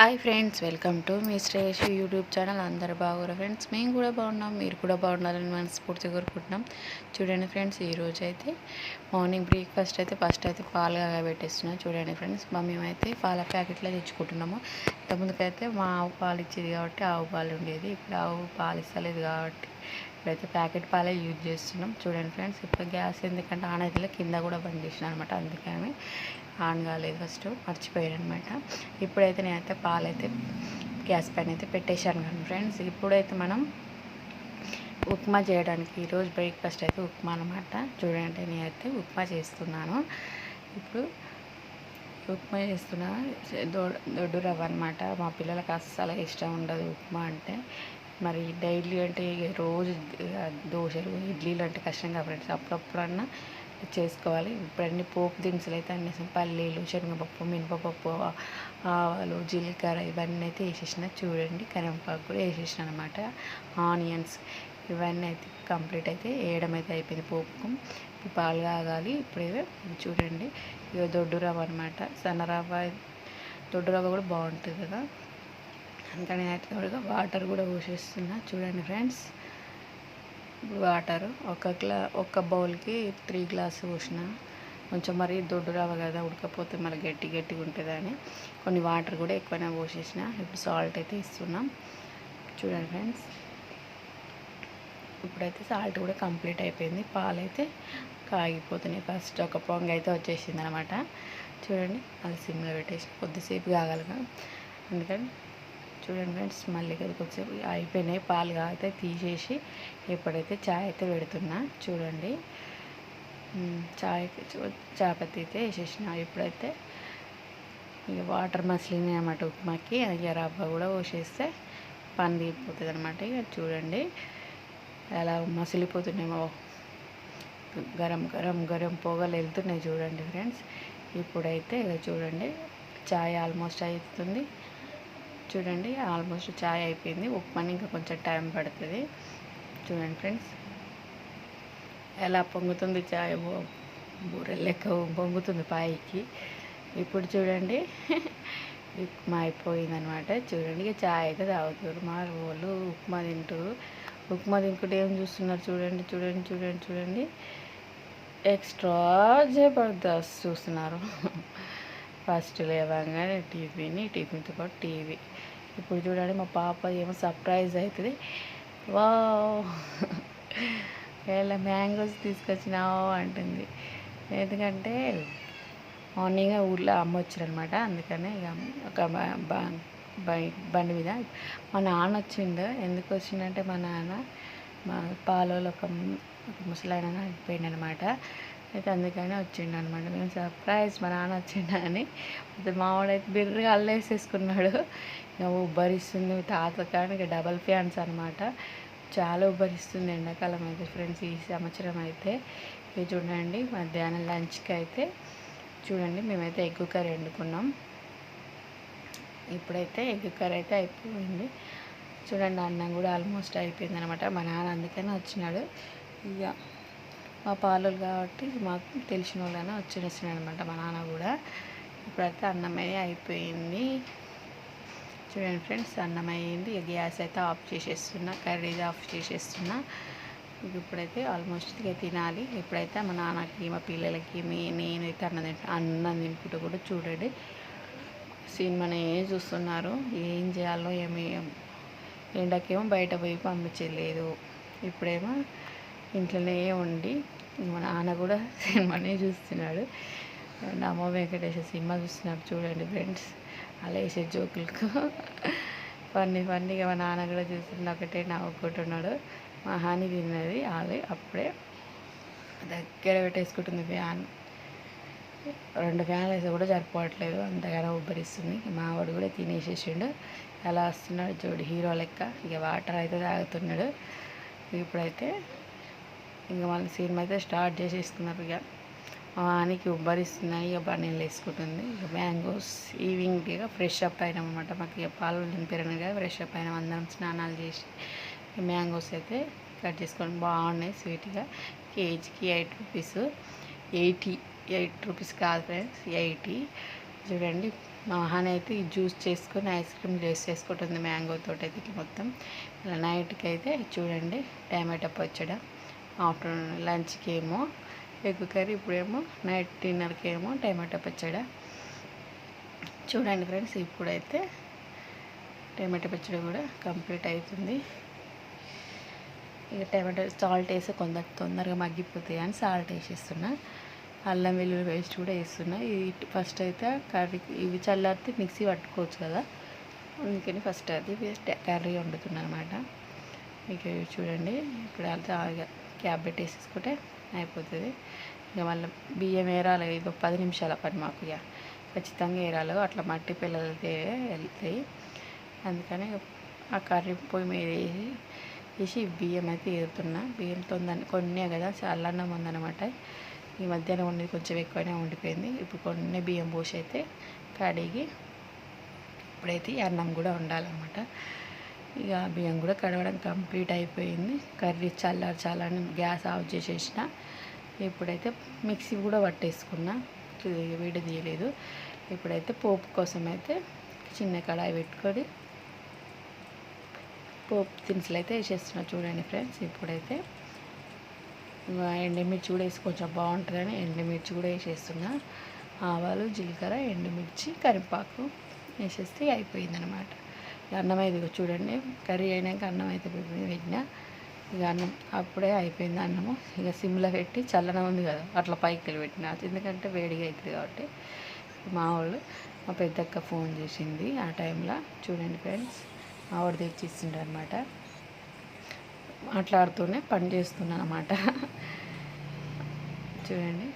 Hi friends welcome to మీ Shresh YouTube channel. అందరు బాగున్నారు ఫ్రెండ్స్? మేము కూడా బాగున్నాం మీరు కూడా బాగున్నారని మనస్ఫూర్తిగా కోరుకుంటున్నాం. చూడండి ఫ్రెండ్స్ ఈరోజు అయితే మార్నింగ్ బ్రేక్ఫాస్ట్ అయితే ఫస్ట్ అయితే పాలు పెట్టేస్తున్నాం చూడండి ఫ్రెండ్స్ మా మేమైతే పాల ప్యాకెట్లో తెచ్చుకుంటున్నాము. ఇంతకుముందుకైతే మా ఆవు పాలు ఇచ్చేది కాబట్టి ఆవు పాలు ఉండేది. ఇప్పుడు ఆవు పాలు ఇస్తలేదు కాబట్టి ఇప్పుడైతే ప్యాకెట్ పాలే యూజ్ చేస్తున్నాం. చూడండి ఫ్రెండ్స్ ఇప్పుడు గ్యాస్ ఎందుకంటే ఆన్ అయితే కింద కూడా బంద్ చేసిన అనమాట. అందుకని ఆన్ కాలేదు ఫస్ట్ మర్చిపోయాను అనమాట ఇప్పుడైతే నేనైతే పాలైతే గ్యాస్ పైన అయితే పెట్టేశాను కానీ ఫ్రెండ్స్. ఇప్పుడైతే మనం ఉప్మా చేయడానికి ఈరోజు బ్రేక్ఫాస్ట్ అయితే ఉప్మా అనమాట చూడండి నేనైతే ఉప్మా చేస్తున్నాను. ఇప్పుడు ఉప్మా చేస్తున్నా దొడ్డు రవ్వ అనమాట మా పిల్లలకి అస్సలు ఇష్టం ఉండదు ఉప్మా అంటే. మరి డైలీ అంటే రోజు దోశలు ఇడ్లీలు అంటే కష్టం ఫ్రెండ్స్. అప్పుడప్పుడన్నా చేసుకోవాలి. ఇప్పుడు అన్ని పోపు దినుసులు అయితే అన్ని పల్లీలు శనగపప్పు మినపప్పు ఆవాలు జీలకర్ర ఇవన్నీ అయితే వేసేసిన. చూడండి కరివేపాకు కూడా వేసేసిన అనమాట ఆనియన్స్ ఇవన్నీ అయితే కంప్లీట్ అయితే వేయడం అయితే అయిపోయింది పోపుకు. ఇప్పుడు పాలు కాగాలి. ఇప్పుడైతే చూడండి ఇక దొడ్డు రవ్వ అనమాట సన్న రవ్వ దొడ్డు రవ్వ కూడా బాగుంటుంది కదా. అందుకని అయితే తోడుగా వాటర్ కూడా పోసేస్తున్నా. చూడండి ఫ్రెండ్స్. ఇప్పుడు వాటర్. ఒక గ్లా ఒక బౌల్కి త్రీ గ్లాస్ పోసిన. కొంచెం మరి దొడ్డు రావు కదా ఉడకపోతే మళ్ళీ గట్టి గట్టిగా ఉంటుందని. కొన్ని వాటర్ కూడా ఎక్కువనే పోసేసిన. ఇప్పుడు సాల్ట్ అయితే ఇస్తున్నాం. చూడండి ఫ్రెండ్స్. ఇప్పుడైతే సాల్ట్ కూడా కంప్లీట్ అయిపోయింది. పాలైతే కాగిపోతున్నాయి. ఫస్ట్ ఒక పొంగ అయితే వచ్చేసింది అనమాట చూడండి అది సిమ్లో పెట్టేసి కొద్దిసేపు కాగలగా. అందుకని చూడండి ఫ్రెండ్స్ మళ్ళీ కదా కొద్దిసేపు అయిపోయినాయి పాలు కాగితే తీసేసి ఇప్పుడైతే చాయ్ అయితే పెడుతున్నా చూడండి. మ్, చాయ్ చాయ్ పత్తి అయితే వేసేసిన. ఇప్పుడైతే ఇక వాటర్ మసిలినాయి అన్నమాట ఉప్మాకి ఇక రవ్వ కూడా పోసేస్తే పని తీరిపోతుంది అనమాట ఇక చూడండి అలా మసిలిపోతున్నాయేమో గరం గరం గరం పొగలు వెళ్తున్నాయి చూడండి ఫ్రెండ్స్. ఇప్పుడైతే ఇక చూడండి చాయ్ ఆల్మోస్ట్ అవుతుంది చూడండి ఆల్మోస్ట్ చాయ్ అయిపోయింది. ఉప్మాని ఇంకా కొంచెం టైం పడుతుంది. చూడండి ఫ్రెండ్స్ ఎలా పొంగుతుంది చాయ్? బూరె లెక్క పొంగుతుంది పాయికి. ఇప్పుడు చూడండి ఉప్మా అయిపోయింది అనమాట చూడండి ఇక చాయ్ అయితే తాగుతారు మా వాళ్ళు ఉప్మా తింటారు ఉప్మా తింటుంటే ఏం చూస్తున్నారు చూడండి చూడండి చూడండి చూడండి. ఎక్స్ట్రా జబర్దస్త్ చూస్తున్నారు. ఫస్ట్ లేవగానే టిఫిన్ టిఫిన్తో పాటు టీవీ. ఇప్పుడు చూడండి మా పాప ఏమో సర్ప్రైజ్ అవుతుంది. వా ఇలా మ్యాంగోస్ తీసుకొచ్చినావు అంటుంది. ఎందుకంటే మార్నింగ్ ఊళ్ళో అమ్మ వచ్చారనమాట అందుకనే ఇక ఒక బండి మీద మా నాన్న వచ్చిండు. ఎందుకు వచ్చిండంటే మా నాన్న మా పాలలో ఒక ముసలాయన అనమాట అయితే అందుకని వచ్చిండు అనమాట మేము సర్ప్రైజ్ మా నాన్న వచ్చిండు అని. అయితే మావాడైతే బిర్రగా అల్లేసేసుకున్నాడు. ఇక ఉబ్బరిస్తుంది. తాత కానీ ఇక డబల్ ఫ్యాన్స్ అనమాట చాలా ఉబ్బరిస్తుంది ఎండాకాలం అయితే ఫ్రెండ్స్ ఈ సంవత్సరం అయితే. ఇక చూడండి మధ్యాహ్నం లంచ్కి అయితే చూడండి మేమైతే ఎగ్ కర్రీ వండుకున్నాం. ఇప్పుడైతే ఎగ్ కర్రీ అయితే అయిపోయింది. చూడండి అన్నం కూడా ఆల్మోస్ట్ అయిపోయింది అనమాట మా నాన్న అందుకనే వచ్చినాడు. ఇక మా పాలు కాబట్టి మాకు తెలిసిన వాళ్ళనే వచ్చేసినాడు అనమాట మా నాన్న కూడా. ఇప్పుడైతే అన్నం అయిపోయింది. చూడండి ఫ్రెండ్స్ అన్నం అయ్యింది గ్యాస్ అయితే ఆఫ్ చేసేస్తున్నా కర్రీ ఆఫ్ చేసేస్తున్నా. ఇప్పుడైతే ఆల్మోస్ట్ ఇక తినాలి. ఇప్పుడైతే మా నాన్నకి మా పిల్లలకి మీ నేనైతే అన్నం తింటా అన్నం తింటుంటే కూడా చూడండి. సినిమానే చూస్తున్నారు. ఏం చేయాలో ఏమి ఎండకేమో బయట పోయి పంపించలేదు. ఇప్పుడేమో ఇంట్లోనే ఉండి మా నాన్న కూడా సినిమానే చూస్తున్నాడు. నమో వెంకటేశ్వర సినిమా చూస్తున్నాడు చూడండి ఫ్రెండ్స్. అలా వేసే జోకులకు. ఫన్నీ ఫన్నీగా మా నాన్న కూడా చూస్తున్నా ఒకటే నవ్వుకుంటున్నాడు మా హాని తిన్నది అది అప్పుడే. దగ్గర పెట్టేసుకుంటుంది ఫ్యాన్. రెండు ఫ్యాన్లు వేస్తే కూడా సరిపోవట్లేదు. అంతగానో ఉబ్బరిస్తుంది మా వాడు కూడా తినేసేసిండు. అలా వస్తున్నాడు చూడు హీరో లెక్క. ఇక వాటర్ అయితే తాగుతున్నాడు. ఇప్పుడైతే ఇంకా మళ్ళీ సినిమా అయితే స్టార్ట్ చేసేస్తున్నారు ఇక. మా వానికి ఉబ్బరిస్తున్నాయి ఇక బన్నీళ్ళు వేసుకుంటుంది ఇక మ్యాంగోస్ ఈవినింగ్ ఇక ఫ్రెష్ అప్ అయినాం అనమాట మాకు ఇక పాలు నింపారని కదా ఫ్రెష్ అప్ అయినాం. అందరం స్నానాలు చేసి మ్యాంగోస్ అయితే కట్ చేసుకోండి బాగున్నాయి స్వీట్గా కేజీకి eight rupees eighty eight rupees కాదు ఫ్రెండ్స్ ఎయిటీ. చూడండి మహాన్ అయితే ఈ జ్యూస్ చేసుకొని ఐస్ క్రీమ్ జ్యూస్ చేసుకుంటుంది మ్యాంగో తోట అయితే మొత్తం. ఇలా నైట్కి అయితే చూడండి టమాటా పచ్చడి. ఆఫ్టర్నూన్ లంచ్కి ఏమో ఎగ్ కర్రీ ఇప్పుడేమో నైట్ డిన్నర్కి ఏమో టమాటా పచ్చడి. చూడండి ఫ్రెండ్స్ ఇప్పుడైతే టమాటా పచ్చడి కూడా కంప్లీట్ అవుతుంది ఇక టమాటో సాల్ట్ వేసి కొందరు తొందరగా మగ్గిపోతాయి అని సాల్ట్ వేసేస్తున్నా. అల్లం వెల్లుల్లి పేస్ట్ కూడా వేస్తున్నా. ఇది ఫస్ట్ అయితే కర్రీ ఇవి చల్లారితే మిక్సీ పట్టుకోవచ్చు కదా. అందుకని ఫస్ట్ అది కర్రీ వండుతున్నా అనమాట. ఇక చూడండి ఇప్పుడు అంతా క్యాబ్ పెట్టేసేసుకుంటే అయిపోతుంది. ఇక మళ్ళీ బియ్యం ఏరాలి ఇది పది నిమిషాల పని మాకు ఇక. ఖచ్చితంగా ఏరాలు. అట్లా మట్టి పిల్లలకి వెళ్తాయి. అందుకని ఆ కర్రీ పొయ్యి మీద వేసి వేసి బియ్యం అయితే ఏరుతున్నా. బియ్యంతో ఉందని కొన్నే కదా చాలా అన్నం ఉందన్నమాట. ఈ మధ్యాహ్నం ఉండేది కొంచెం ఎక్కువనే ఉండిపోయింది. ఇప్పుడు కొన్ని బియ్యం పోసి అయితే కడిగి ఇప్పుడైతే ఈ అన్నం కూడా ఉండాలన్నమాట ఇక బియ్యం కూడా కడగడం కంప్లీట్ అయిపోయింది. కర్రీ చల్లారు చల్లని గ్యాస్ ఆఫ్ చేసేసిన. ఇప్పుడైతే మిక్సీ కూడా పట్టేసుకున్నా. వేడి తీయలేదు. ఇప్పుడైతే పోపు కోసం అయితే చిన్న కడాయి పెట్టుకొని పోపు దినుసులు అయితే వేసేస్తున్నా చూడండి ఫ్రెండ్స్. ఇప్పుడైతే ఎండుమిర్చి కూడా వేసి కొంచెం బాగుంటుందని ఎండుమిర్చి కూడా వేసేస్తున్నా. ఆవాలు జీలకర్ర ఎండుమిర్చి కరివేపాకు వేసేస్తే అయిపోయిందనమాట అన్నం అయితే చూడండి. కర్రీ అయినాక అన్నం అయితే పెట్టిన. ఇక అన్నం అప్పుడే అయిపోయింది అన్నము. ఇక సిమ్లో పెట్టి చల్లన ఉంది కదా అట్లా పైకి పెట్టిన ఎందుకంటే వేడిగా అవుతుంది కాబట్టి. మా వాళ్ళు మా పెద్దక్క ఫోన్ చేసింది ఆ టైంలో. చూడండి ఫ్రెండ్స్ మా వాడు తెచ్చిస్తుండే అనమాట మాట్లాడుతూనే పని చేస్తున్నాను అనమాట చూడండి.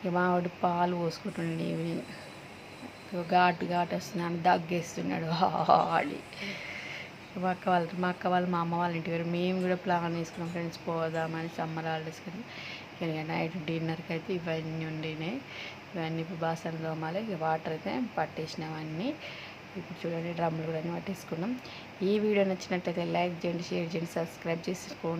ఇక మా వాడు పాలు పోసుకుంటుండే ఈవినింగ్. ఘాటు ఘాటు వస్తున్నాను దగ్గేస్తున్నాడు. హాడి మా అక్క వాళ్ళు మా అక్క వాళ్ళు మా అమ్మ వాళ్ళ ఇంటి మేము కూడా ప్లాన్ వేసుకున్నాం ఫ్రెండ్స్ పోదామని సమ్మర్ హాలిడేస్ కానీ ఇక నైట్ డిన్నర్కి అయితే ఇవన్నీ ఉండినాయి ఇవన్నీ ఇప్పుడు బాసన దోమాలి ఇక వాటర్ అయితే పట్టేసినవన్నీ ఇప్పుడు చూడండి డ్రమ్ములు కూడా అన్నీ పట్టేసుకున్నాం. ఈ వీడియో నచ్చినట్లయితే లైక్ చేయండి షేర్ చేయండి సబ్స్క్రైబ్ చేసుకోండి.